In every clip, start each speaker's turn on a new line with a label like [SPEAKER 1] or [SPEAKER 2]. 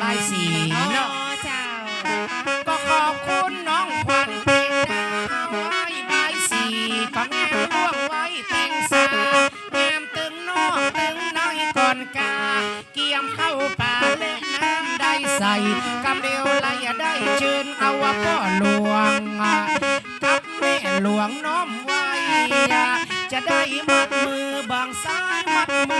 [SPEAKER 1] บายสีเนาะ
[SPEAKER 2] เจ้า
[SPEAKER 1] ก็ขอบคุณน้องขวัญเป็นดาวไว้บายสีก็งามล่วงไว้แต่งสางามตึงนอกตึงน้อยก่อนกา เกี่ยมเข้าป่าและน้ำได้ใส่กำเดียวไหลได้เชิญเอาว่าพ่อหลวงกับแม่หลวงน้อมไว้จะได้มัดมือบางซ้ายมัดมือ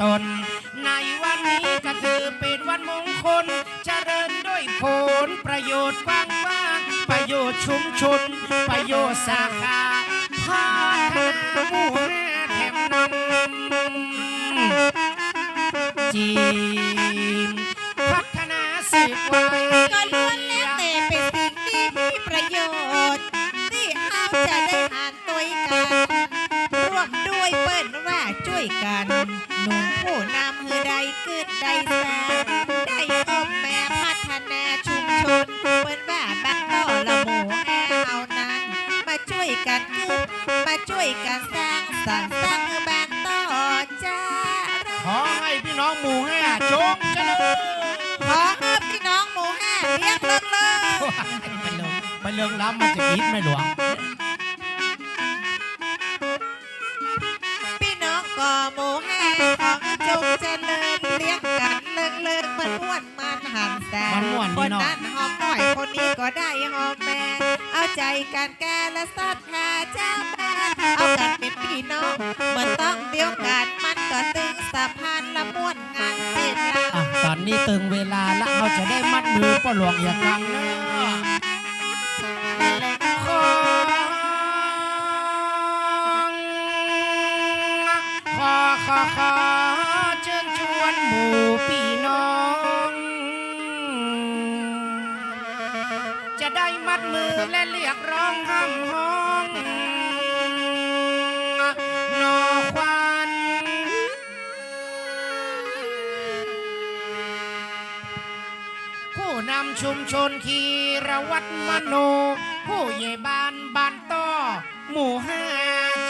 [SPEAKER 1] ตน ในวันนี้ก็ถือเป็นวันมงคลเจริญด้วยผลประโยชน์กว้างมากประโยชน์ชุมชน ประโยชน์สาขาพัฒนาหมู่ห้าแถมนั้นจีนพัฒนาสืบไว้
[SPEAKER 2] ก็ล้วนแล้วแต่เป็นสิ่งที่มีประโยชน์ ที่เฮาจะได้อ่านตัวกันร่วมด้วยเปิ้นว่าช่วยกัน ไปเลิ
[SPEAKER 1] งไปเลิงล้ำมันจะคิดไหม่หลวง
[SPEAKER 2] พี่น้องก่อหมู่แห่ของจงเจริญเรียกกันเลิกเลิกมันม่วนมันหันแส
[SPEAKER 1] มันม่วน
[SPEAKER 2] ค
[SPEAKER 1] ดี
[SPEAKER 2] น
[SPEAKER 1] เนาะ
[SPEAKER 2] นั้นหอมหน่อยคนนี้ก็ได้หอมแม่เอาใจกันแกและสัทธาเจ้าแม่เอากันเป็นพี่น้องเหมือนต้องเดียวกันมันก็ตึงสะพานละม่วนงานเป็นละ
[SPEAKER 1] อะตอ นนี้ตึงเวลาแล้วเราจะได้มัดมือป้าหลวงอย่างกันเนอะขอขอขอขอเชิญชวนหมู่พี่น้อง จะได้มัดมือและเรียกร้องห้ำห้อง ชุมชนคีรวัตมโน ผู้ใหญ่บ้านบ้านต้อหมู่ห้า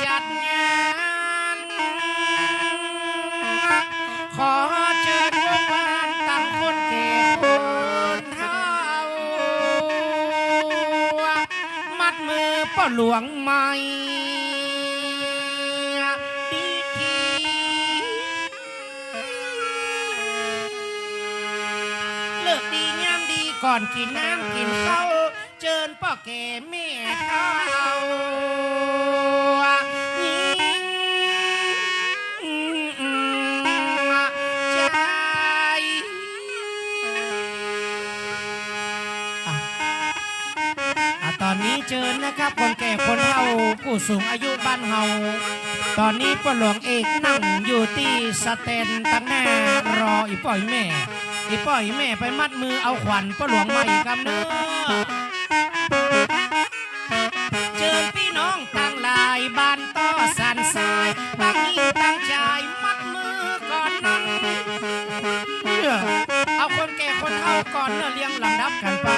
[SPEAKER 1] จัดงาน ขอเชิญวงานตั้งคนแก่คนเฒ่ามัดมือป้าหลวงใหม่ ก่อนกินน้ำกินข้าวเจิญพ่อแก่แม่เท้ายิงใจอะตอนนี้เจิญนะครับคนแก่คนเฒ่าผู้สูงอายุบ้านเฮาตอนนี้ป้าหลวงเอกนั่งอยู่ที่สแตนตั้งหน้ารออีป่อยแม่ อีป่อยแม่ไปมัดมือเอาขวัญป้าหลวงมาอีกคำเนื้อเชิญพี่น้องต่างหลายบ้านต้อสันสายตั้งยิ่งตั้งใจมัดมือก่อนนั้นเออเอาคนแก่คนเฒ่าก่อนเลี้ยงลำดับกันไป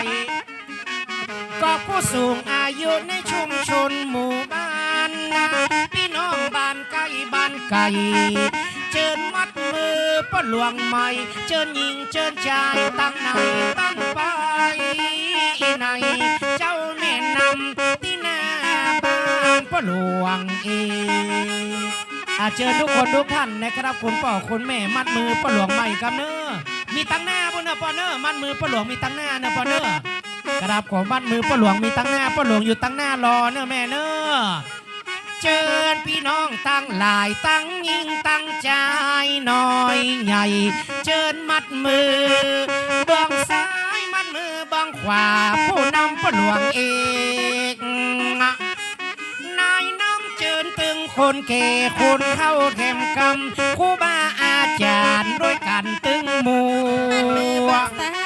[SPEAKER 1] ก็ผู้สูงอายุในชุมชนหมู่บ้านนะพี่น้องบ้านใกล้บ้านไกล เชิญมัดมือป้าหลวงใหม่ เชิญหญิงเชิญชายตั้งไหนตั้งไปในเจ้าแม่นำที่หน้าบ้านป้าหลวงเองอาเชิญทุกคนทุกท่านนะครับคุณพ่อคุณแม่มัดมือป้าหลวงใหม่ครับเนอมีตั้งหน้าบนเนอะปอเนอมัดมือป้าหลวงมีตั้งหน้าเนอะปอเนอกระดาบของบ้านมือป้าหลวงมีตั้งหน้าป้าหลวงอยู่ตั้งหน้ารอเนอแม่เนอ เชิญพี่น้องตั้งหลายตั้งยิ่งตั้งใจน้อยใหญ่ เชิญมัดมือเบื้องซ้ายมัดมือเบื้องขวาผู้นำป้หลวงเองนายน้ำเจิญตึงคนเกคนเข้าแถมกำครูบาอาจารย์ด้วยกันตึงมู่
[SPEAKER 2] มั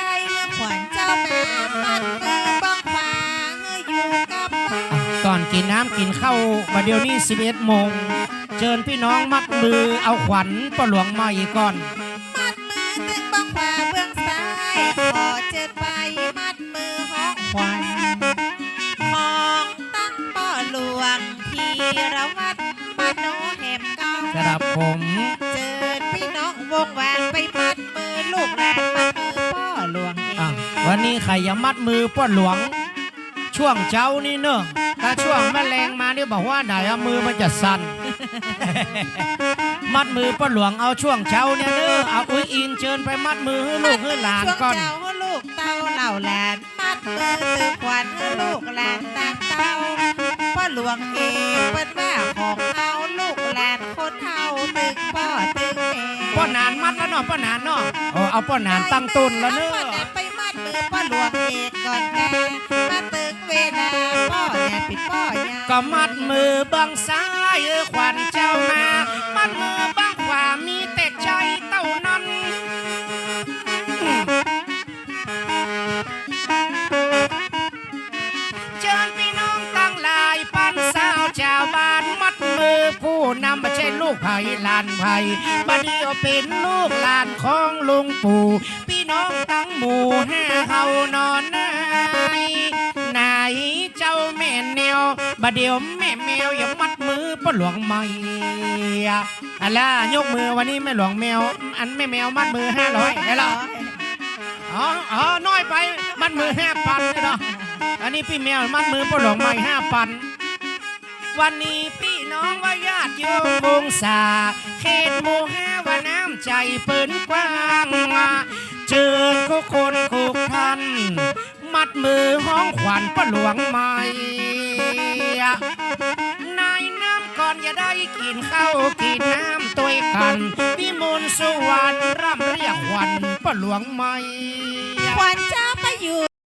[SPEAKER 2] ่อนกิน
[SPEAKER 1] น้ำกินข้าวปรเดี๋ยวนี้ 11โมงเชิญพี่น้องมัดมือเอาขวัญปหลวงมาอีกก่อน
[SPEAKER 2] มัดมือตึงบ้องขวาเบื้องซ้ายขอเจิดไปมัดมือห้องขวัญมองตั้งบ่อหลวงทีระวัดมาโนแหมกอง
[SPEAKER 1] กระดับผม
[SPEAKER 2] เจิญพี่น้องวงแหวนไปมัดมือลูกแรงมัดมือพ่อหลวง
[SPEAKER 1] วันนี้ใครย่ามัดมือป้อหลวง ช่วงเช้านี่เนอะถ้าช่วงแมลงมานี่บอกว่าไหนอะมือมันจะสั่น มัดมือป้อนหลวงเอาช่วงเช้าเนี่ยเนอะเอาอุ้ยอินเชิญไปมัดมือให้ลูกให้หลาน
[SPEAKER 2] ช่วง
[SPEAKER 1] ก่อน
[SPEAKER 2] เจ้าให้ลูกเต้าเหล่าหลานมัดมือตือขวัญให้ลูกหลานต่างเต้าพ่อหลวงเองเป็นว่าของเฮาลูกหลานคนเฮาตึกพ่อตึกแม่
[SPEAKER 1] ป้อนหนานมัดแล้วเนาะป้อนหนานเนาะโอ้เอาป้อนหนานตั้งต้นแล้วเนอะ
[SPEAKER 2] อาพ่อแหนไปมัดมือพ่อหลวงเอกก่อนแม่
[SPEAKER 1] ก็มัดมือบังซ้ายขวัญเจ้ามา มัดมือบังขวามีแต่ใจเต้านั้น เชิญพี่น้องตั้งหลายปันสาวชาวบ้านมัดมือผู้นำไม่ใช่ลูกไผ่ลานไผ่บัดเดียวเป็นลูกหลานของลุงปู่ พี่น้องตั้งหมู่ห้าเฮานอนนาย วบัดเดียวแม่แมวอย่ามัดมือป้าหลวงไม่อะล่ะยกมือวันนี้แม่หลวงแมว อันแม่แมวมัดมือห้าร้อยได้หรออ๋ออ๋อน้อยไปมัดมือห้าพันได้หรออันนี้พี่แมวมัดมือป้าหลวงไม่ห้าพันวันนี้พี่น้องว่าญาติโยมวงศาเขตหมู่ห้าว่าน้ำใจเปิ้นกว้างมาเชิญทุกคนทุกท่านมัดมือห้องขวัญป้าหลวงใหม่ นายน้ำก่อนอย่าได้กินข้าวกินน้ำตัวกันพิมลสวรรค์ร่ำเรียกขวัญป้าหลวงใหม่
[SPEAKER 2] ขวัญใจ